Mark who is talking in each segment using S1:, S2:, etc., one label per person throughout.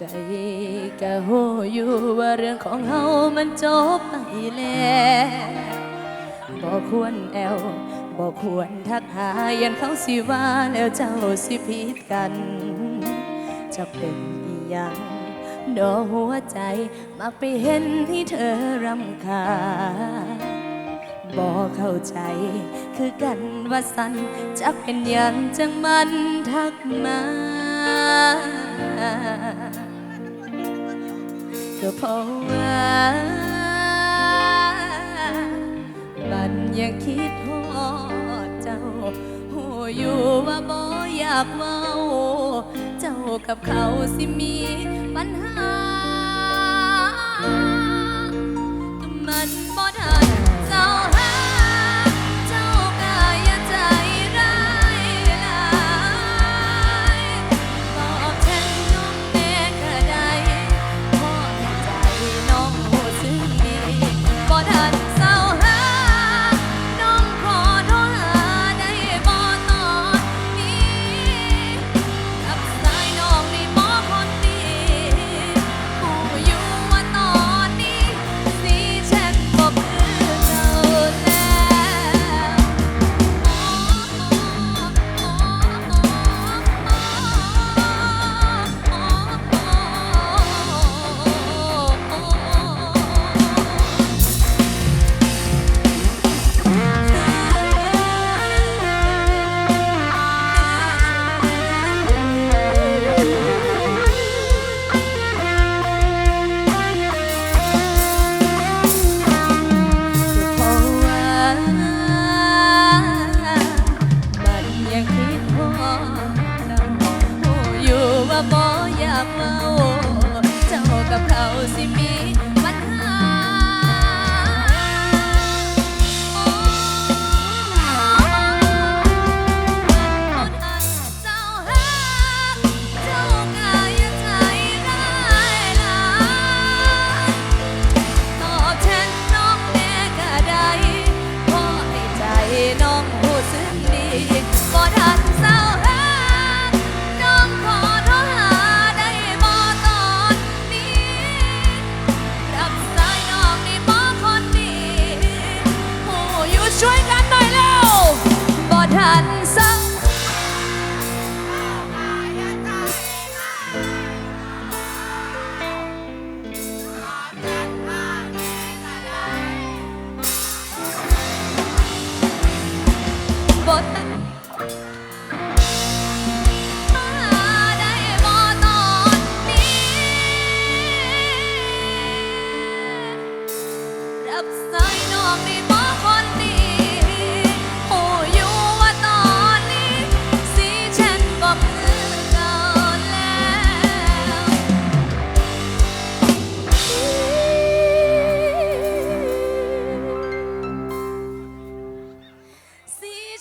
S1: จก็หูอยู่ว่าเรื่องของเฮามันจบไปแล้วบ่ควรแอวบ่ควรทักหายันเขาสิว่าแล้วเจ้าสิผิดกัน จะเป็นอีหยังดอหัวใจมักไปเห็นที่เธอรำคาญบ่เข้าใจคือกันว่าสันจะเป็นอย่างจังมันทักมา ก็เพราะว่าบันยังคิดฮอดเจ้าหูอยู่ว่าบ่อยากเมา เจ้ากับเขาสิมีปัญหา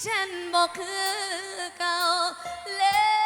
S1: ฉันบอกคือเก่าแล้ว